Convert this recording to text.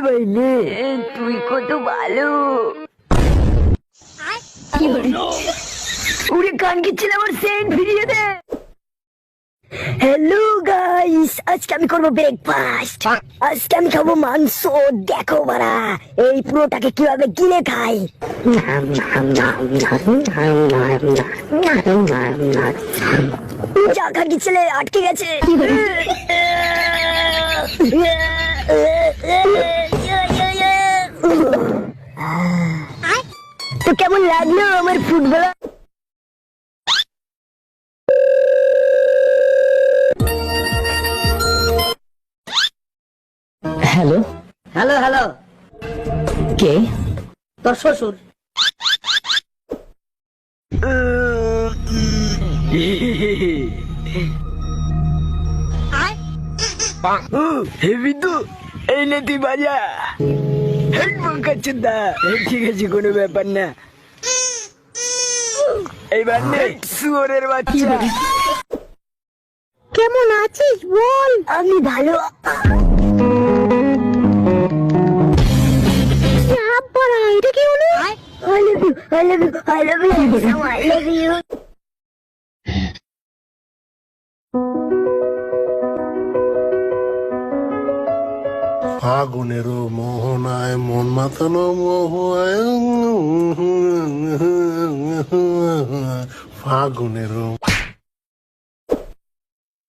বাইনে তুই কত ভালো। উড়ে কান আমার সেন্ট ফিরিয়ে দে হ্যালো গাইস আজকে আমি করব ব্রেকফাস্ট আজকে আমি খাব মাংস। দেখো বাড়া এই পুরোটাকে কীভাবে গিলে খাই। যা খা গিয়েছিলে আটকে গেছে। কেমন লাগল আমার ফুটবল হ্যালো হ্যালো হ্যালো কে? তোর শ্বশুর। হেবি তো এই তুই বাজা। হেড বঙ্কাচ্ছেন দা। ঠিক আছে কোনো ব্যাপার না। এইবার নে শুয়োরের বাচ্চা। কেমন আছিস বল? আমি ভালো। এটা কি হলো? I love you, I love you, I love you, I love you. ফাগুনের মোহনায় মন মাতানো মোহায় Fago, Nerão.